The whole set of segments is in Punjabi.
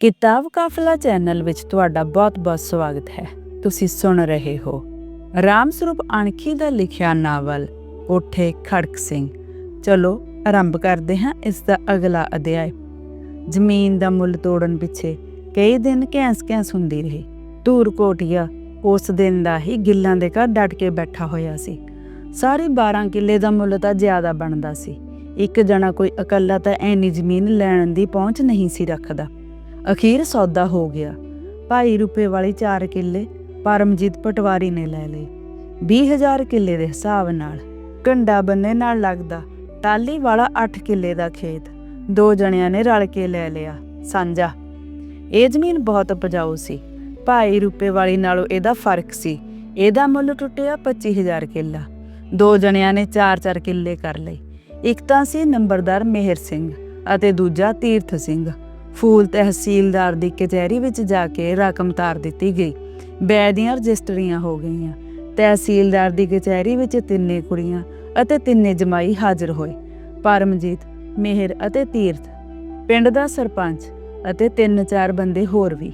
ਕਿਤਾਬ ਕਾਫਲਾ ਚੈਨਲ ਵਿੱਚ ਤੁਹਾਡਾ ਬਹੁਤ-ਬਹੁਤ ਸਵਾਗਤ ਹੈ। ਤੁਸੀਂ ਸੁਣ ਰਹੇ ਹੋ ਰਾਮ ਸਰੂਪ ਅਣਖੀ ਦਾ ਲਿਖਿਆ ਨਾਵਲ ਉੱਠੇ ਖੜਕ ਸਿੰਘ। ਚਲੋ ਆਰੰਭ ਕਰਦੇ ਹਾਂ ਇਸ ਦਾ ਅਗਲਾ ਅਧਿਆਇ। ਜ਼ਮੀਨ ਦਾ ਮੁੱਲ ਤੋੜਨ ਪਿੱਛੇ ਕਈ ਦਿਨ ਕੈਂਸ ਕੈਂਸ ਹੁੰਦੀ ਰਹੀ। ਧੂਰ ਕੋਟੀਆ ਉਸ ਦਿਨ ਦਾ ਹੀ ਗਿੱਲਾਂ ਦੇ ਘਰ ਡਟ ਕੇ ਬੈਠਾ ਹੋਇਆ ਸੀ। ਸਾਰੇ 12 ਕਿੱਲੇ ਦਾ ਮੁੱਲ ਤਾਂ ਜ਼ਿਆਦਾ ਬਣਦਾ ਸੀ। ਇੱਕ ਜਣਾ ਕੋਈ ਇਕੱਲਾ ਤਾਂ ਐਨੀ ਜ਼ਮੀਨ ਲੈਣ ਦੀ ਪਹੁੰਚ ਨਹੀਂ ਸੀ ਰੱਖਦਾ। ਅਖੀਰ ਸੌਦਾ ਹੋ ਗਿਆ। ਭਾਈ ਰੁਪਏ ਵਾਲੀ 4 ਕਿੱਲੇ ਪਰਮਜੀਤ ਪਟਵਾਰੀ ਨੇ ਲੈ ਲਏ। 20000 ਕਿੱਲੇ ਦੇ ਹਿਸਾਬ ਨਾਲ ਕੰਡਾ ਬੰਨੇ ਨਾਲ ਲੱਗਦਾ ਟਾਲੀ ਵਾਲਾ 8 ਕਿੱਲੇ ਦਾ ਖੇਤ। ਦੋ ਜਣਿਆਂ ਨੇ ਰਲ ਕੇ ਲੈ ਲਿਆ। ਸਾਂਝਾ। ਇਹ ਜ਼ਮੀਨ ਬਹੁਤ ਉਪਜਾਊ ਸੀ। ਭਾਈ ਰੁਪਏ ਵਾਲੀ ਨਾਲੋਂ ਇਹਦਾ ਫ਼ਰਕ ਸੀ। ਇਹਦਾ ਮੁੱਲ ਟੁੱਟਿਆ 25000 ਕਿੱਲਾ। ਦੋ ਜਣਿਆਂ ਨੇ 4-4 ਕਿੱਲੇ ਕਰ ਲਏ। ਇੱਕ ਤਾਂ ਸੀ ਨੰਬਰਦਾਰ ਮਿਹਰ ਸਿੰਘ ਅਤੇ ਦੂਜਾ ਤੀਰਥ ਸਿੰਘ। ਫੂਲ ਤਹਿਸੀਲਦਾਰ ਦੀ ਕਚਹਿਰੀ ਵਿੱਚ ਜਾ ਕੇ ਰਕਮ ਤਾਰ ਦਿੱਤੀ ਗਈ। ਬੈ ਦੀਆਂ ਰਜਿਸਟਰੀਆਂ ਹੋ ਗਈਆਂ। ਤਹਿਸੀਲਦਾਰ ਦੀ ਕਚਹਿਰੀ ਵਿੱਚ ਤਿੰਨੇ ਕੁੜੀਆਂ ਅਤੇ ਤਿੰਨੇ ਜਮਾਈ ਹਾਜ਼ਰ ਹੋਏ। ਪਰਮਜੀਤ, ਮਿਹਰ ਅਤੇ ਤੀਰਥ, ਪਿੰਡ ਦਾ ਸਰਪੰਚ ਅਤੇ ਤਿੰਨ ਚਾਰ ਬੰਦੇ ਹੋਰ ਵੀ।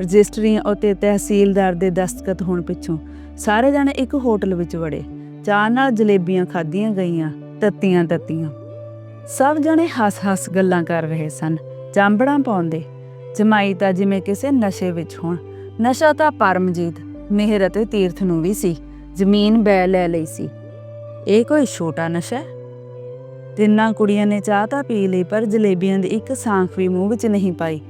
ਰਜਿਸਟਰੀਆਂ ਉਤੇ ਤਹਿਸੀਲਦਾਰ ਦੇ ਦਸਤਖਤ ਹੋਣ ਪਿੱਛੋਂ ਸਾਰੇ ਜਣੇ ਇੱਕ ਹੋਟਲ ਵਿੱਚ ਵੜੇ। ਚਾਹ ਨਾਲ ਜਲੇਬੀਆਂ ਖਾਧੀਆਂ ਗਈਆਂ ਤੱਤੀਆਂ ਤੱਤੀਆਂ ਸਭ ਜਣੇ ਹੱਸ-ਹੱਸ ਗੱਲਾਂ ਕਰ ਰਹੇ ਸਨ। ਜਾਂਬੜਾਂ ਪਾਉਂਦੇ। ਜਮਾਈ ਤਾਂ ਜਿਵੇਂ ਕਿਸੇ ਨਸ਼ੇ ਵਿੱਚ ਹੋਣ। ਨਸ਼ਾ ਤਾਂ ਪਰਮਜੀਤ, ਮਿਹਰ ਅਤੇ ਤੀਰਥ ਨੂੰ ਵੀ ਸੀ। ਜ਼ਮੀਨ ਬੈ ਲੈ ਲਈ ਸੀ। ਇਹ ਕੋਈ ਛੋਟਾ ਨਸ਼ਾ ਹੈ? ਤਿੰਨਾਂ ਕੁੜੀਆਂ ਨੇ ਚਾਹ ਤਾਂ ਪੀ ਲਈ, ਪਰ ਜਲੇਬੀਆਂ ਦੀ ਇੱਕ ਸਾਂਖ ਵੀ ਮੂੰਹ ਵਿੱਚ ਨਹੀਂ ਪਾਈ।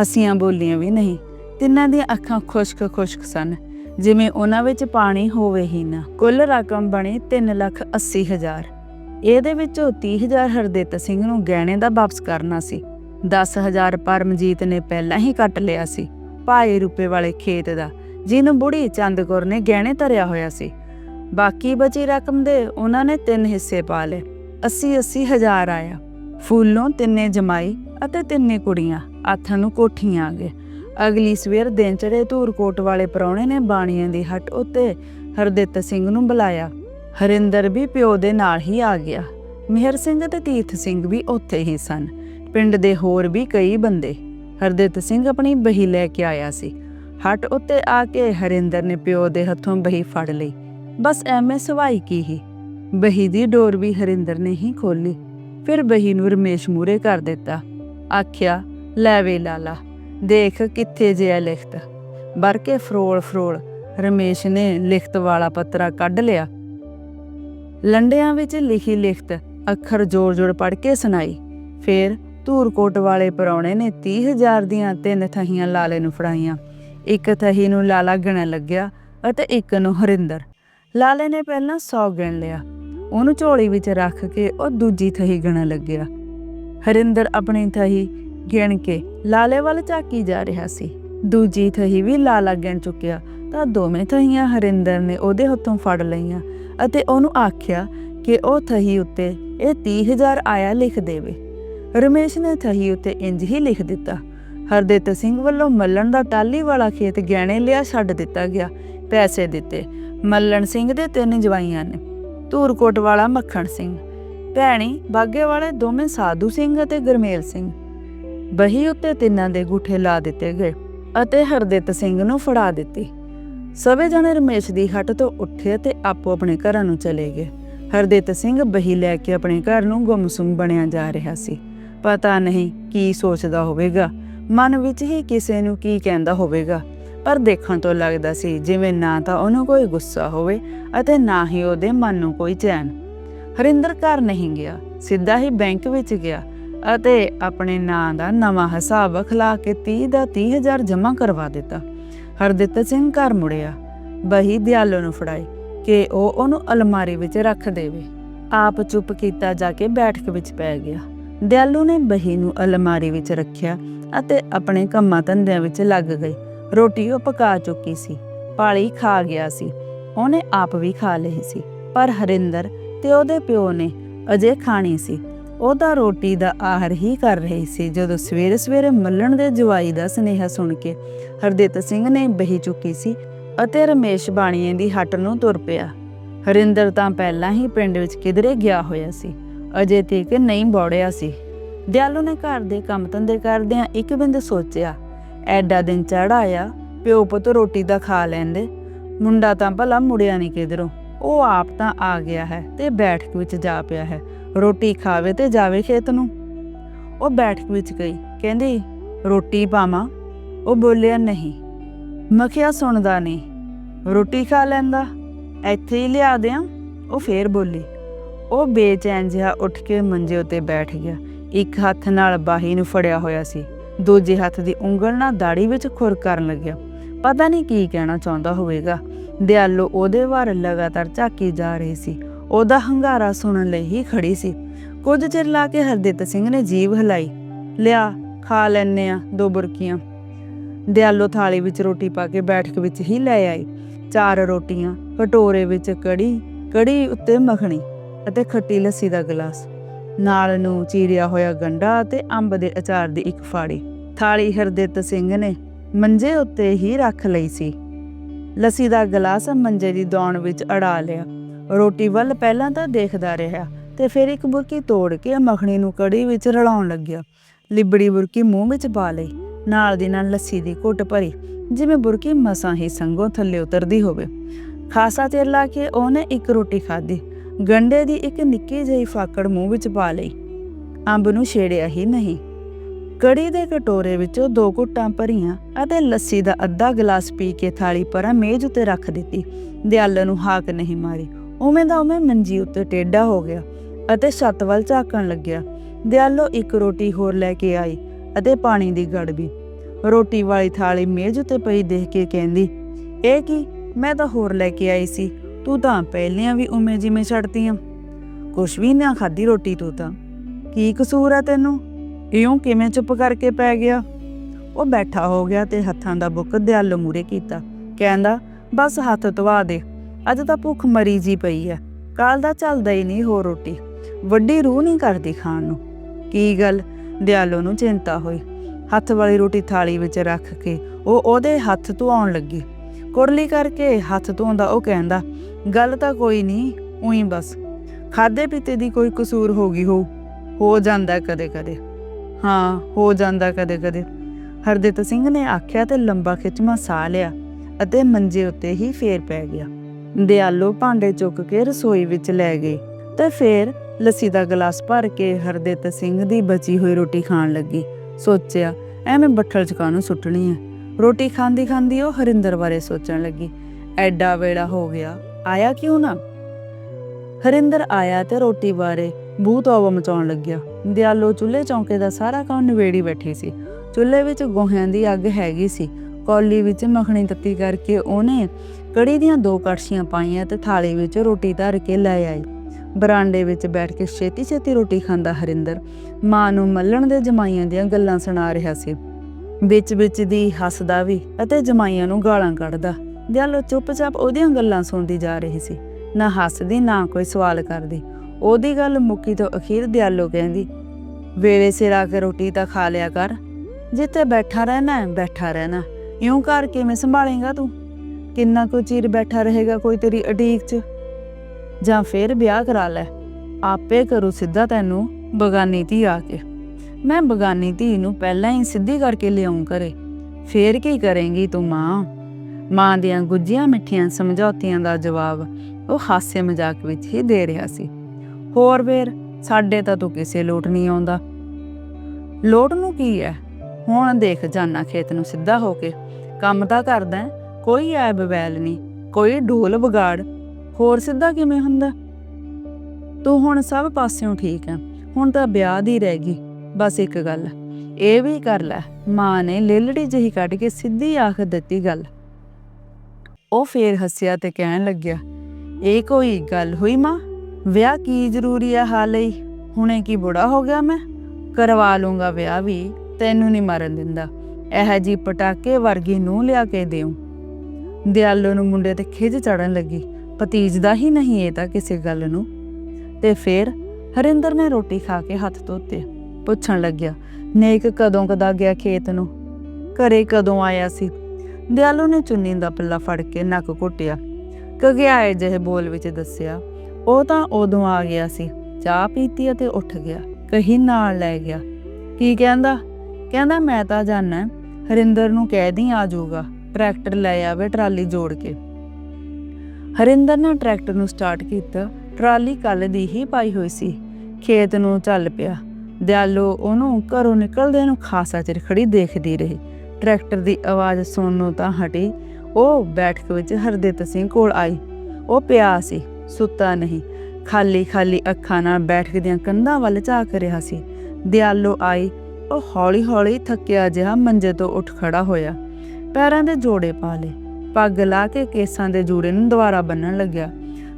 ਹੱਸੀਆਂ ਬੋਲੀਆਂ ਵੀ ਨਹੀਂ। ਤਿੰਨਾਂ ਦੀਆਂ ਅੱਖਾਂ ਖੁਸ਼ਕ-ਖੁਸ਼ਕ ਸਨ। ਜਿਵੇਂ ਉਹਨਾਂ ਵਿੱਚ ਪਾਣੀ ਹੋਵੇ ਹੀ ਨਾ। ਕੁੱਲ ਰਕਮ ਬਣੀ 3 ਲੱਖ 80 ਹਜ਼ਾਰ। ਇਹਦੇ ਵਿੱਚੋਂ 30 ਹਜ਼ਾਰ ਹਰਦਿੱਤ ਸਿੰਘ ਨੂੰ ਗਹਿਣੇ ਦਾ ਵਾਪਸ ਕਰਨਾ ਸੀ। 10 ਹਜ਼ਾਰ ਪਰਮਜੀਤ ਨੇ ਪਹਿਲਾਂ ਹੀ ਕੱਟ ਲਿਆ ਸੀ ਭਾਈ ਰੁਪਏ ਵਾਲੇ ਖੇਤ ਦਾ, ਜਿਹਨੂੰ ਬੁੜੀ ਚੰਦਕੌਰ ਨੇ ਗਹਿਣੇ ਧਰਿਆ ਹੋਇਆ ਸੀ। ਬਾਕੀ ਬਚੀ ਰਕਮ ਦੇ ਉਹਨਾਂ ਨੇ ਤਿੰਨ ਹਿੱਸੇ ਪਾ ਲਏ 80 80 ਆਇਆ। ਫੂਲੋਂ ਤਿੰਨੇ ਜਮਾਈ ਅਤੇ ਤਿੰਨੇ ਕੁੜੀਆਂ ਆਥਾਂ ਨੂੰ ਕੋਠੀਆਂ ਆ ਗਏ ਅਗਲੀ ਸਵੇਰ ਦਿਨ ਚੜੇ ਧੂਰਕੋਟ ਵਾਲੇ ਪ੍ਰਾਹੁਣੇ ਨੇ ਬਾਣੀਆਂ ਦੀ ਹੱਟ ਉੱਤੇ ਹਰਦਿੱਤ ਸਿੰਘ ਨੂੰ ਬੁਲਾਇਆ। ਹਰਿੰਦਰ ਵੀ ਪਿਓ ਦੇ ਨਾਲ ਹੀ ਆ ਗਿਆ। ਮਿਹਰ ਸਿੰਘ ਤੇ ਤੀਰਥ ਸਿੰਘ ਵੀ ਉੱਥੇ ਹੀ ਸਨ। ਪਿੰਡ ਦੇ ਹੋਰ ਵੀ ਕਈ ਬੰਦੇ। ਹਰਦਿੱਤ ਸਿੰਘ ਆਪਣੀ ਬਹੀ ਲੈ ਕੇ ਆਇਆ ਸੀ। ਹੱਟ ਉੱਤੇ ਆ ਕੇ ਹਰਿੰਦਰ ਨੇ ਪਿਓ ਦੇ ਹੱਥੋਂ ਬਹੀ ਫੜ ਲਈ। ਬਸ ਐਵੇਂ ਸਵਾਈ ਕੀ ਹੀ। ਬਹੀ ਦੀ ਡੋਰ ਵੀ ਹਰਿੰਦਰ ਨੇ ਹੀ ਖੋਲੀ ਫਿਰ ਬਹੀ ਨੂੰ ਰਮੇਸ਼ ਮੂਰੇ ਕਰ ਦਿੱਤਾ। ਆਖਿਆ, ਲੈ ਵੇ ਲਾਲਾ, ਦੇਖ ਕਿੱਥੇ ਜਿਆ ਲਿਖਤ। ਬਰ ਕੇ ਫਰੋਲ ਫਰੋਲ ਰਮੇਸ਼ ਨੇ ਲਿਖਤ ਵਾਲਾ ਪੱਤਰਾ ਕੱਢ ਲਿਆ। ਲੰਡਿਆਂ ਵਿੱਚ ਲਿਖੀ ਲਿਖਤ ਅੱਖਰ ਜੋੜ-ਜੋੜ ਪੜ੍ਹ ਕੇ ਸੁਣਾਈ। ਫਿਰ ਧੂਰਕੋਟ ਵਾਲੇ ਪਰੌਣੇ ਨੇ 30000 ਦੀਆਂ ਤਿੰਨ ਥਹੀਆਂ ਲਾਲੇ ਨੂੰ ਫੜਾਈਆਂ। ਇੱਕ ਥਹੀ ਨੂੰ ਲਾਲਾ ਗਿਣਨ ਲੱਗਿਆ ਅਤੇ ਇੱਕ ਨੂੰ ਹਰਿੰਦਰ। ਲਾਲੇ ਨੇ ਪਹਿਲਾਂ 100 ਗਿਣ ਲਿਆ। ਉਹਨੂੰ ਝੋਲੀ ਵਿੱਚ ਰੱਖ ਕੇ ਉਹ ਦੂਜੀ ਥਹੀ ਗਿਣਨ ਲੱਗਿਆ। ਹਰਿੰਦਰ ਆਪਣੀ ਥਹੀ ਗਿਣ ਕੇ ਲਾਲੇ ਵੱਲ ਝਾਕੀ ਜਾ ਰਿਹਾ ਸੀ। ਦੂਜੀ ਥਹੀ ਵੀ ਲਾਲਾ ਗਿਣ ਚੁੱਕਿਆ ਤਾਂ ਦੋਵੇਂ ਥਹੀਆਂ ਹਰਿੰਦਰ ਨੇ ਉਹਦੇ ਹੱਥੋਂ ਫੜ ਲਈਆਂ ਅਤੇ ਉਹਨੂੰ ਆਖਿਆ ਕਿ ਉਹ ਥਹੀ ਉੱਤੇ ਇਹ 30000 ਆਇਆ ਲਿਖ ਦੇਵੇ। ਰਮੇਸ਼ ਨੇ ਥਹੀ ਉੱਤੇ ਇੰਜ ਹੀ ਲਿਖ ਦਿੱਤਾ। ਹਰਦਿੱਤ ਸਿੰਘ ਵੱਲੋਂ ਮੱਲਣ ਦਾ ਟਾਲੀ ਵਾਲਾ ਖੇਤ ਗਹਿਣੇ ਲਿਆ ਛੱਡ ਦਿੱਤਾ ਗਿਆ, ਪੈਸੇ ਦਿੱਤੇ। ਮੱਲਣ ਸਿੰਘ ਦੇ ਤਿੰਨ ਜਵਾਈਆਂ ਨੇ, ਧੂਰਕੋਟ ਵਾਲਾ ਮੱਖਣ ਸਿੰਘ, ਭੈਣੀ ਬਾਗੇ ਵਾਲੇ ਦੋਵੇਂ ਸਾਧੂ ਸਿੰਘ ਅਤੇ ਗਰਮੇਲ ਸਿੰਘ। ਬਹੀ ਉੱਤੇ ਤਿੰਨਾਂ ਦੇ ਗੁੱਠੇ ਲਾ ਦਿੱਤੇ ਗਏ ਅਤੇ ਹਰਦਿੱਤ ਸਿੰਘ ਨੂੰ ਫੜਾ ਦਿੱਤੀ। ਸਵੇ ਜਣੇ ਰਮੇਸ਼ ਦੀ ਹੱਟ ਤੋਂ ਉੱਠੇ ਤੇ ਆਪੋ ਆਪਣੇ ਘਰਾਂ ਨੂੰ ਚਲੇ ਗਏ। ਹਰਦਿੱਤ ਸਿੰਘ ਬਹੀ ਲੈ ਕੇ ਆਪਣੇ ਘਰ ਨੂੰ ਗੁੰਮਸੁੰਮ ਬਣਿਆ ਜਾ ਰਿਹਾ ਸੀ। ਪਤਾ ਨਹੀਂ ਕੀ ਸੋਚਦਾ ਹੋਵੇਗਾ। ਮਨ ਵਿੱਚ ਹੀ ਕਿਸੇ ਨੂੰ ਕੀ ਕਹਿੰਦਾ ਹੋਵੇਗਾ। ਪਰ ਦੇਖਣ ਤੋਂ ਲੱਗਦਾ ਸੀ ਜਿਵੇਂ ਨਾ ਤਾਂ ਉਹਨੂੰ ਕੋਈ ਗੁੱਸਾ ਹੋਵੇ ਅਤੇ ਨਾ ਹੀ ਉਹਦੇ ਮਨ ਨੂੰ ਕੋਈ ਚੈਨ। ਹਰਿੰਦਰ ਘਰ ਨਹੀਂ ਗਿਆ, ਸਿੱਧਾ ਹੀ ਬੈਂਕ ਵਿੱਚ ਗਿਆ ਅਤੇ ਆਪਣੇ ਨਾਂ ਦਾ ਨਵਾਂ ਹਿਸਾਬ ਖਲਾ ਕੇ 30 ਦਾ 30000 ਜਮ੍ਹਾਂ ਕਰਵਾ ਦਿੱਤਾ। ਹਰਦਿੱਤ ਸਿੰਘ ਘਰ ਮੁੜਿਆ, ਬਹੀ ਦਿਆਲੋ ਨੂੰ ਫੜਾਈ ਕਿ ਉਹ ਉਹਨੂੰ ਅਲਮਾਰੀ ਵਿੱਚ ਰੱਖ ਦੇਵੇ। ਆਪ ਚੁੱਪ ਕੀਤਾ ਜਾ ਕੇ ਬੈਠਕ ਵਿੱਚ ਪੈ ਗਿਆ। ਦਿਆਲੂ ਨੇ ਬਹੀ ਨੂੰ ਅਲਮਾਰੀ ਵਿੱਚ ਰੱਖਿਆ ਅਤੇ ਆਪਣੇ ਕੰਮਾਂ ਧੰਦਿਆਂ ਵਿੱਚ ਲੱਗ ਗਈ। ਰੋਟੀ ਉਹ ਪਕਾ ਚੁੱਕੀ ਸੀ, ਪਾਲੀ ਖਾ ਗਿਆ ਸੀ। ਉਹਨੇ ਆਪ ਵੀ ਖਾ ਲਈ ਸੀ, ਪਰ ਹਰਿੰਦਰ ਤੇ ਉਹਦੇ ਪਿਓ ਨੇ ਅਜੇ ਖਾਣੀ ਸੀ। ਉਹਦਾ ਰੋਟੀ ਦਾ ਆਹਰ ਹੀ ਕਰ ਰਹੀ ਸੀ, ਜਦੋਂ ਸਵੇਰੇ ਸਵੇਰੇ ਮੱਲਣ ਦੇ ਜਵਾਈ ਦਾ ਸੁਨੇਹਾ ਸੁਣ ਕੇ ਹਰਦਿੱਤ ਸਿੰਘ ਨੇ ਬਹੀ ਚੁੱਕੀ ਸੀ ਅਤੇ ਰਮੇਸ਼ ਬਾਣੀਏ ਦੀ ਹੱਟ ਨੂੰ ਤੁਰ ਪਿਆ। ਹਰਿੰਦਰ ਤਾਂ ਪਹਿਲਾਂ ਹੀ ਪਿੰਡ ਵਿੱਚ ਕਿਧਰੇ ਗਿਆ ਹੋਇਆ ਸੀ। ਅਜੇ ਤੱਕ ਨਹੀਂ ਬੋੜਿਆ ਸੀ। ਦਿਆਲੂ ਨੇ ਘਰ ਦੇ ਕੰਮ ਧੰਦੇ ਕਰਦਿਆਂ ਇੱਕ ਬਿੰਦ ਸੋਚਿਆ, ਐਡਾ ਦਿਨ ਚੜ ਆਇਆ, ਪਿਓ ਪੁੱਤ ਰੋਟੀ ਤਾਂ ਖਾ ਲੈਂਦੇ, ਮੁੰਡਾ ਤਾਂ ਭਲਾ ਮੁੜਿਆ ਨਹੀਂ ਕਿਧਰੋਂ। ਉਹ ਆਪ ਤਾਂ ਆ ਗਿਆ ਹੈ ਤੇ ਬੈਠਕ ਵਿੱਚ ਜਾ ਪਿਆ ਹੈ, ਰੋਟੀ ਖਾਵੇ ਤੇ ਜਾਵੇ ਖੇਤ ਨੂੰ। ਉਹ ਬੈਠਕ ਵਿੱਚ ਗਈ, ਕਹਿੰਦੀ, ਰੋਟੀ ਪਾਵਾਂ? ਉਹ ਬੋਲਿਆ, ਨਹੀਂ। ਮਖਿਆ ਸੁਣਦਾ ਨਹੀਂ। ਰੋਟੀ ਖਾ ਲੈਂਦਾ? ਇੱਥੇ ਹੀ ਲਿਆ ਦਿਆਂ? ਉਹ ਫੇਰ ਬੋਲੀ ਉਹ ਬੇਚੈਨ ਜਿਹਾ ਉੱਠ ਕੇ ਮੰਜੇ ਉੱਤੇ ਬੈਠ ਗਿਆ। ਇੱਕ ਹੱਥ ਨਾਲ ਬਾਹੀ ਨੂੰ ਫੜਿਆ ਹੋਇਆ ਸੀ। ਦੂਜੇ ਹੱਥ ਦੀ ਉਂਗਲ ਨਾਲ ਦਾੜੀ ਵਿੱਚ ਖੁਰ ਕਰਨ ਲੱਗਿਆ। ਪਤਾ ਨਹੀਂ ਕੀ ਕਹਿਣਾ ਚਾਹੁੰਦਾ ਹੋਵੇਗਾ। ਦਿਆਲੋ ਉਹਦੇ ਵਾਰ ਲਗਾਤਾਰ ਝਾਕੀ ਜਾ ਰਹੀ ਸੀ। ਉਹਦਾ ਹੰਗਾਰਾ ਸੁਣਨ ਲਈ ਹੀ ਖੜੀ ਸੀ। ਕੁਝ ਚਿਰ ਲਾ ਕੇ ਹਰਦਿੱਤ ਸਿੰਘ ਨੇ ਜੀਭ ਹਿਲਾਈ। ਲਿਆ, ਖਾ ਲੈਨੇ ਆ ਦੋ ਬੁਰਕੀਆਂ। ਦਿਆਲੋ ਥਾਲੀ ਵਿੱਚ ਰੋਟੀ ਪਾ ਕੇ ਬੈਠਕ ਵਿੱਚ ਹੀ ਲੈ ਆਈ। ਚਾਰ ਰੋਟੀਆਂ, ਕਟੋਰੇ ਵਿੱਚ ਕੜੀ ਕੜੀ ਉੱਤੇ ਮੱਖਣੀ। ਅਤੇ ਖੱਟੀ ਲੱਸੀ ਦਾ ਗਲਾਸ। ਨਾਲ ਨੂੰ ਚੀਰਿਆ ਹੋਇਆ ਗੰਡਾ ਅਤੇ ਅੰਬ ਦੇ ਅਚਾਰ ਦੀ ਇੱਕ ਫਾੜੀ। ਥਾਲੀ ਹਰਦਿੱਤ ਸਿੰਘ ਨੇ ਮੰਜੇ ਉੱਤੇ ਹੀ ਰੱਖ ਲਈ ਸੀ। ਲੱਸੀ ਦਾ ਗਲਾਸ ਮੰਜੇ ਦੀ ਦੌਣ ਵਿੱਚ ਅੜਾ ਲਿਆ। ਰੋਟੀ ਵੱਲ ਪਹਿਲਾਂ ਤਾਂ ਦੇਖਦਾ ਰਿਹਾ ਤੇ ਫਿਰ ਇੱਕ ਬੁਰਕੀ ਤੋੜ ਕੇ ਮੱਖਣੀ ਨੂੰ ਕੜੀ ਵਿੱਚ ਰਲਾਉਣ ਲੱਗਿਆ। ਲਿਬੜੀ ਬੁਰਕੀ ਮੂੰਹ ਵਿੱਚ ਪਾ ਲਈ। ਨਾਲ ਦੀ ਨਾਲ ਲੱਸੀ ਦੀ ਘੁੱਟ ਭਰੀ, ਜਿਵੇਂ ਬੁਰਕੀ ਮਸਾਂ ਹੀ ਸੰਗੋਂ ਥੱਲੇ ਉਤਰਦੀ ਹੋਵੇ। ਖਾਸਾ ਚਿਰ ਲਾ ਕੇ ਉਹਨੇ ਇੱਕ ਰੋਟੀ ਖਾਧੀ। ਗੰਡੇ ਦੀ ਇੱਕ ਨਿੱਕੀ ਜਿਹੀ ਫਾਕੜ ਮੂੰਹ ਵਿੱਚ ਪਾ ਲਈ। ਅੰਬ ਨੂੰ ਛੇੜਿਆ ਹੀ ਨਹੀਂ। ਕੜੀ ਦੇ ਕਟੋਰੇ ਵਿੱਚੋਂ ਦੋ ਘੁੱਟਾਂ ਭਰੀਆਂ ਅਤੇ ਲੱਸੀ ਦਾ ਅੱਧਾ ਗਲਾਸ ਪੀ ਕੇ ਥਾਲੀ ਪਰਾਂ ਮੇਜ਼ ਉੱਤੇ ਰੱਖ ਦਿੱਤੀ। ਦਿਆਲ ਨੂੰ ਹਾਕ ਨਹੀਂ ਮਾਰੀ। ਉਵੇਂ ਦਾ ਉਵੇਂ ਮੰਜੀ ਉੱਤੇ ਟੇਢਾ ਹੋ ਗਿਆ ਅਤੇ ਛੱਤ ਵੱਲ ਝਾਕਣ ਲੱਗਿਆ। ਦਿਆਲੋ ਇੱਕ ਰੋਟੀ ਹੋਰ ਲੈ ਕੇ ਆਈ ਅਤੇ ਪਾਣੀ ਦੀ ਗੜਬੀ ਰੋਟੀ ਵਾਲੀ ਥਾਲੀ ਮੇਜ਼ ਉੱਤੇ ਪਈ ਦੇਖ ਕੇ ਕਹਿੰਦੀ, ਇਹ ਕੀ? ਮੈਂ ਤਾਂ ਹੋਰ ਲੈ ਕੇ ਆਈ ਸੀ। ਤੂੰ ਤਾਂ ਪਹਿਲਿਆਂ ਵੀ ਉਵੇਂ ਜਿਵੇਂ ਛੱਡਦੀ ਆ। ਕੁਛ ਵੀ ਨਾ ਖਾਧੀ ਰੋਟੀ ਤੂੰ ਤਾਂ। ਕੀ ਕਸੂਰ ਆ ਤੈਨੂੰ? ਇਉਂ ਕਿਵੇਂ ਚੁੱਪ ਕਰਕੇ ਪੈ ਗਿਆ? ਉਹ ਬੈਠਾ ਹੋ ਗਿਆ ਤੇ ਹੱਥਾਂ ਦਾ ਬੁੱਕ ਦਿਆਲ ਮੂਰੇ ਕੀਤਾ। ਕਹਿੰਦਾ, ਬਸ ਹੱਥ ਧਵਾ ਦੇ। ਅੱਜ ਤਾਂ ਭੁੱਖ ਮਰੀ ਜੀ ਪਈ ਐ। ਕੱਲ ਦਾ ਚੱਲਦਾ ਹੀ ਨਹੀਂ ਹੋ ਰੋਟੀ। ਵੱਡੀ ਰੂਹ ਨਹੀਂ ਕਰਦੀ ਖਾਣ ਨੂੰ। ਕੀ ਗੱਲ? ਦਿਆਲੋ ਨੂੰ ਚਿੰਤਾ ਹੋਈ। ਹੱਥ ਵਾਲੀ ਰੋਟੀ ਥਾਲੀ ਵਿੱਚ ਰੱਖ ਕੇ ਉਹ ਉਹਦੇ ਹੱਥ ਧੁਆਉਣ ਲੱਗੀ। ਕੁਰਲੀ ਕਰਕੇ ਹੱਥ ਧੋਂਦਾ ਉਹ ਕਹਿੰਦਾ ਗੱਲ ਤਾਂ ਕੋਈ ਨਹੀਂ, ਉਹੀ ਬਸ। ਖਾਦੇ ਪੀਤੇ ਦੀ ਕੋਈ ਕਸੂਰ ਹੋ ਗਈ ਹੋ ਹੋ ਜਾਂਦਾ ਕਦੇ ਕਦੇ। ਹਾਂ, ਹੋ ਜਾਂਦਾ ਕਦੇ ਕਦੇ। ਹਰਦਿਤ ਸਿੰਘ ਨੇ ਆਖਿਆ ਤੇ ਲੰਬਾ ਖਿੱਚਵਾਂ ਸਾਹ ਲਿਆ ਅਤੇ ਮੰਜੇ ਉੱਤੇ ਹੀ ਫੇਰ ਪੈ ਗਿਆ। ਦਿਆਲੋ ਭਾਂਡੇ ਚੁੱਕ ਕੇ ਰਸੋਈ ਵਿੱਚ ਲੈ ਗਈ ਤੇ ਫੇਰ ਲੱਸੀ ਦਾ ਗਲਾਸ ਭਰ ਕੇ ਹਰਦਿਤ ਸਿੰਘ ਦੀ ਬਚੀ ਹੋਈ ਰੋਟੀ ਖਾਣ ਲੱਗੀ। ਸੋਚਿਆ, ਐਵੇਂ ਬੱਠਲ ਚ ਕਾਹਨੂੰ ਸੁੱਟਣੀ ਹੈ ਰੋਟੀ ਖਾਂਦੀ ਖਾਂਦੀ ਉਹ ਹਰਿੰਦਰ ਬਾਰੇ ਸੋਚਣ ਲੱਗੀ। ਐਡਾ ਵੇੜਾ ਹੋ ਗਿਆ। ਆਇਆ ਕਿਉਂ ਨਾ? ਹਰਿੰਦਰ ਆਇਆ ਤੇ ਰੋਟੀ ਬਾਰੇ ਬੂਤ ਆਵਾ ਮਚਾਉਣ ਲੱਗਿਆ। ਦਿਆਲੋ ਚੁੱਲ੍ਹੇ ਚੌਂਕੇ ਦਾ ਸਾਰਾ ਕੰਮ ਨਿਵੇੜੀ ਬੈਠੀ ਸੀ। ਚੁੱਲ੍ਹੇ ਵਿੱਚ ਗੋਹਿਆਂ ਦੀ ਅੱਗ ਹੈਗੀ ਸੀ। ਕੌਲੀ ਵਿੱਚ ਮੱਖਣੀ ਤੱਤੀ ਕਰਕੇ ਉਹਨੇ ਕੜੀ ਦੀਆਂ ਦੋ ਕੜਛੀਆਂ ਪਾਈਆਂ ਤੇ ਥਾਲੀ ਵਿੱਚ ਰੋਟੀ ਧਰ ਕੇ ਲੈ ਆਈ। ਬਰਾਂਡੇ ਵਿੱਚ ਬੈਠ ਕੇ ਛੇਤੀ ਛੇਤੀ ਰੋਟੀ ਖਾਂਦਾ ਹਰਿੰਦਰ ਮਾਂ ਨੂੰ ਮੱਲਣ ਦੇ ਜਮਾਈਆਂ ਦੀਆਂ ਗੱਲਾਂ ਸੁਣਾ ਰਿਹਾ ਸੀ। ਵਿੱਚ ਵਿੱਚ ਦੀ ਹੱਸਦਾ ਵੀ ਅਤੇ ਜਮਾਈਆਂ ਨੂੰ ਗਾਲਾਂ ਕੱਢਦਾ। ਦਿਆਲੋ ਚੁੱਪਚਾਪ ਉਹਦੀਆਂ ਗੱਲਾਂ ਸੁਣਦੀ ਜਾ ਰਹੀ ਸੀ। ਨਾ ਹੱਸਦੀ, ਨਾ ਕੋਈ ਸਵਾਲ ਕਰਦੀ। ਉਹਦੀ ਗੱਲ ਮੁੱਕੀ ਤੋਂ ਅਖੀਰ ਦਿਆਲੋ ਕਹਿੰਦੀ, ਵੇਲੇ ਸਿਰ ਆ ਕੇ ਰੋਟੀ ਤਾਂ ਖਾ ਲਿਆ ਕਰ। ਜਿੱਥੇ ਬੈਠਾ ਰਹਿਣਾ ਬੈਠਾ ਰਹਿਣਾ। ਇਉਂ ਕਰ ਕਿਵੇਂ ਸੰਭਾਲੇਗਾ ਤੂੰ? ਕਿੰਨਾ ਕੁ ਚਿਰ ਬੈਠਾ ਰਹੇਗਾ ਕੋਈ ਤੇਰੀ ਅਡੀਕ 'ਚ? ਜਾਂ ਫੇਰ ਵਿਆਹ ਕਰਾ ਲੈ। ਆਪੇ ਕਰੂ ਸਿੱਧਾ ਤੈਨੂੰ ਬਗਾਨੀ ਧੀ ਆ ਕੇ। ਮੈਂ ਬਗਾਨੀ ਧੀ ਨੂੰ ਪਹਿਲਾਂ ਹੀ ਸਿੱਧੀ ਕਰਕੇ ਲਿਆਉਂ ਕਰੇ ਫੇਰ ਕੀ ਕਰੇਂਗੀ ਤੂੰ ਮਾਂ? ਮਾਂ ਦੀਆਂ ਗੁੱਜੀਆਂ ਮਿੱਠੀਆਂ ਸਮਝੌਤੀਆਂ ਦਾ ਜਵਾਬ ਉਹ ਹਾਸੇ ਮਜ਼ਾਕ ਵਿੱਚ ਹੀ ਦੇ ਰਿਹਾ ਸੀ। ਹੋਰ ਵੇਰ, ਸਾਡੇ ਤਾਂ ਤੂੰ ਕਿਸੇ ਲੋਟ ਨਹੀਂ ਆਉਂਦਾ। ਲੋਟ ਨੂੰ ਕੀ ਹੈ ਹੁਣ ਦੇਖ ਜਾਨਾ ਖੇਤ ਨੂੰ ਸਿੱਧਾ ਹੋ ਕੇ। ਕੰਮ ਤਾਂ ਕਰਦਾ ਕੋਈ ਐਬ ਬਵੈਲ ਨਹੀਂ, ਕੋਈ ਢੋਲ ਵਿਗਾੜ। ਹੋਰ ਸਿੱਧਾ ਕਿਵੇਂ ਹੁੰਦਾ? ਤੂੰ ਹੁਣ ਸਭ ਪਾਸਿਓਂ ਠੀਕ ਹੈ ਹੁਣ ਤਾਂ ਵਿਆਹ ਦੀ ਰਹਿ ਗਈ, ਬਸ ਇੱਕ ਗੱਲ, ਇਹ ਵੀ ਕਰ ਲੈ, ਮਾਂ ਨੇ ਲੇਲੜੀ ਜਹੀ ਕੱਢ ਕੇ ਸਿੱਧੀ ਆਖ ਦਿੱਤੀ ਗੱਲ। ਉਹ ਫੇਰ ਹੱਸਿਆ ਤੇ ਕਹਿਣ ਲੱਗਿਆ, ਇਹ ਕੋਈ ਗੱਲ ਹੋਈ ਮਾਂ? ਵਿਆਹ ਕੀ ਜ਼ਰੂਰੀ ਆ ਹਾਲ ਹੀ ਹੁਣੇ ਕੀ ਬੁੜਾ ਹੋ ਗਿਆ ਮੈਂ? ਕਰਵਾ ਲੂੰਗਾ ਵਿਆਹ ਵੀ, ਤੈਨੂੰ ਨਹੀਂ ਮਰਨ ਦਿੰਦਾ। ਇਹ ਜੀ ਪਟਾਕੇ ਵਰਗੀ ਨੂੰ ਲਿਆ ਕੇ ਦਿਉ ਦਿਆਲੋ ਨੂੰ ਮੁੰਡੇ ਤੇ ਖਿਜ ਚੜਨ ਲੱਗੀ, ਭਤੀਜ ਦਾ ਹੀ ਨਹੀਂ ਇਹ ਤਾਂ ਕਿਸੇ ਗੱਲ ਨੂੰ? ਤੇ ਫੇਰ ਹਰਿੰਦਰ ਨੇ ਰੋਟੀ ਖਾ ਕੇ ਹੱਥ ਧੋਤੇ। ਪੁੱਛਣ ਲੱਗਿਆ, ਨੇਕ ਕਦੋਂ ਕਦਾ ਗਿਆ ਖੇਤ ਨੂੰ? ਘਰੇ ਕਦੋਂ ਆਇਆ ਸੀ? ਦਿਆਲੂ ਨੇ ਚੁੰਨੀ ਦਾ ਪੱਲਾ ਫੜ ਕੇ ਨੱਕ ਘੁੱਟਿਆ। ਕਗਿਆਏ ਜਿਹੇ ਬੋਲ ਵਿੱਚ ਦੱਸਿਆ, ਉਹ ਤਾਂ ਉਦੋਂ ਆ ਗਿਆ ਸੀ, ਚਾਹ ਪੀਤੀ ਅਤੇ ਉੱਠ ਗਿਆ, ਕਹੀ ਨਾਲ ਲੈ ਗਿਆ। ਕੀ ਕਹਿੰਦਾ? ਕਹਿੰਦਾ, ਮੈਂ ਤਾਂ ਜਾਣਾ, ਹਰਿੰਦਰ ਨੂੰ ਕਹਿ ਦੀ ਆ ਜਾਊਗਾ, ਟਰੈਕਟਰ ਲੈ ਆਵੇ ਟਰਾਲੀ ਜੋੜ ਕੇ। ਹਰਿੰਦਰ ਨੇ ਟਰੈਕਟਰ ਨੂੰ ਸਟਾਰਟ ਕੀਤਾ, ਟਰਾਲੀ ਕੱਲ ਦੀ ਹੀ ਪਾਈ ਹੋਈ ਸੀ। ਖੇਤ ਨੂੰ ਚੱਲ ਪਿਆ। ਦਿਆਲੋ ਉਹਨੂੰ ਘਰੋਂ ਨਿਕਲਦੇ ਨੂੰ ਖਾਸਾ ਚਿਰ ਖੜੀ ਦੇਖਦੀ ਰਹੀ। ਟਰੈਕਟਰ ਦੀ ਆਵਾਜ਼ ਸੁਣਨ ਤਾਂ ਹਟੀ। ਉਹ ਬੈਠਕ ਵਿੱਚ ਹਰਦਿਤ ਸਿੰਘ ਕੋਲ ਆਈ। ਉਹ ਪਿਆ ਸੀ, ਸੁੱਤਾ ਨਹੀਂ। ਖਾਲੀ ਖਾਲੀ ਅੱਖਾਂ ਨਾਲ ਬੈਠਕ ਦੀਆਂ ਕੰਧਾਂ ਵੱਲ ਝਾਕ ਰਿਹਾ ਸੀ। ਦਿਆਲੋ ਆਈ। ਉਹ ਹੌਲੀ ਹੌਲੀ ਥੱਕਿਆ ਜਿਹਾ ਮੰਜੇ ਤੋਂ ਉੱਠ ਖੜਾ ਹੋਇਆ। ਪੈਰਾਂ ਦੇ ਜੋੜੇ ਪਾ ਲਏ। ਪੱਗ ਲਾ ਕੇ ਕੇਸਾਂ ਦੇ ਜੂੜੇ ਨੂੰ ਦੁਬਾਰਾ ਬੰਨਣ ਲੱਗਿਆ।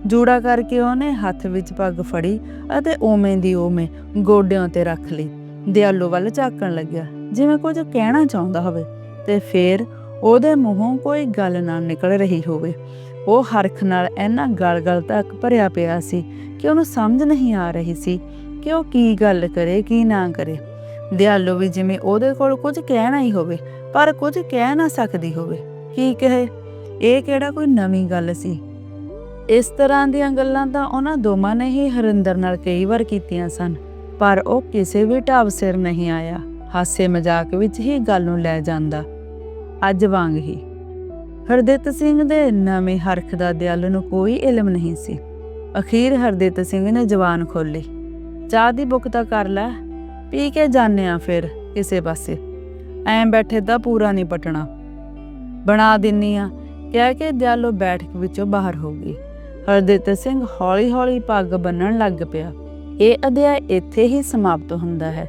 ਜੂੜਾ ਕਰਕੇ ਉਹਨੇ ਹੱਥ ਵਿੱਚ ਪੱਗ ਫੜੀ ਅਤੇ ਓਵੇਂ ਦੀ ਓਵੇਂ ਗੋਡਿਆਂ ਤੇ ਰੱਖ ਲਈ। ਦਿਆਲੋ ਵੱਲ ਝਾਕਣ ਲੱਗਿਆ। ਜਿਵੇਂ ਕੁਝ ਕਹਿਣਾ ਚਾਹੁੰਦਾ ਹੋਵੇ ਤੇ ਫੇਰ ਉਹਦੇ ਮੂੰਹੋਂ ਕੋਈ ਗੱਲ ਨਾ ਨਿਕਲ ਰਹੀ ਹੋਵੇ। ਉਹ ਹਰਖ ਨਾਲ ਇੰਨਾ ਗਲ-ਗਲ ਤੱਕ ਭਰਿਆ ਪਿਆ ਸੀ ਕਿ ਉਹਨੂੰ ਸਮਝ ਨਹੀਂ ਆ ਰਹੀ ਸੀ ਕਿ ਉਹ ਕੀ ਗੱਲ ਕਰੇ, ਕੀ ਨਾ ਕਰੇ। ਦਿਆਲੋ ਵੀ ਜਿਵੇਂ ਉਹਦੇ ਕੋਲ ਕੁਝ ਕਹਿਣਾ ਹੀ ਹੋਵੇ, ਪਰ ਕੁਝ ਕਹਿ ਨਾ ਸਕਦੀ ਹੋਵੇ। ਕੀ ਕਹੇ? ਇਹ ਕਿਹੜਾ ਕੋਈ ਨਵੀਂ ਗੱਲ ਸੀ? ਇਸ ਤਰ੍ਹਾਂ ਦੀਆਂ ਗੱਲਾਂ ਤਾਂ ਉਹਨਾਂ ਦੋਵਾਂ ਨੇ ਹੀ ਹਰਿੰਦਰ ਨਾਲ ਕਈ ਵਾਰ ਕੀਤੀਆਂ ਸਨ, ਪਰ ਉਹ ਕਿਸੇ ਵੀ ਢਾਬ ਸਿਰ ਨਹੀਂ ਆਇਆ। ਹਾਸੇ ਮਜ਼ਾਕ ਵਿੱਚ ਹੀ ਗੱਲ ਨੂੰ ਲੈ ਜਾਂਦਾ। ਅੱਜ ਵਾਂਗ ਹੀ। ਹਰਦਿੱਤ ਸਿੰਘ ਦੇ ਨਵੇਂ ਹਰਖ ਦਾ ਦਿਆਲ ਨੂੰ ਕੋਈ ਇਲਮ ਨਹੀਂ ਸੀ। ਅਖੀਰ ਹਰਦਿੱਤ ਸਿੰਘ ਨੇ ਜ਼ਬਾਨ ਖੋਲੀ ਚਾਹ ਦੀ ਬੁੱਕ ਤਾਂ ਕਰ ਲੈ, ਪੀ ਕੇ ਜਾਣੇ ਆ ਫਿਰ ਕਿਸੇ ਪਾਸੇ। ਐਂ ਬੈਠੇ ਤਾਂ ਪੂਰਾ ਨਹੀਂ ਪਟਣਾ। ਬਣਾ ਦਿੰਨੀ ਆ, ਕਹਿ ਕੇ ਦਿਆਲੋ ਬੈਠਕ ਵਿੱਚੋਂ ਬਾਹਰ ਹੋ ਗਈ। ਹਰਦਿੱਤ ਸਿੰਘ ਹੌਲੀ-ਹੌਲੀ ਪੱਗ ਬੰਨਣ ਲੱਗ ਪਿਆ। ਇਹ ਅਧਿਆਇ ਇੱਥੇ ਹੀ ਸਮਾਪਤ ਹੁੰਦਾ ਹੈ।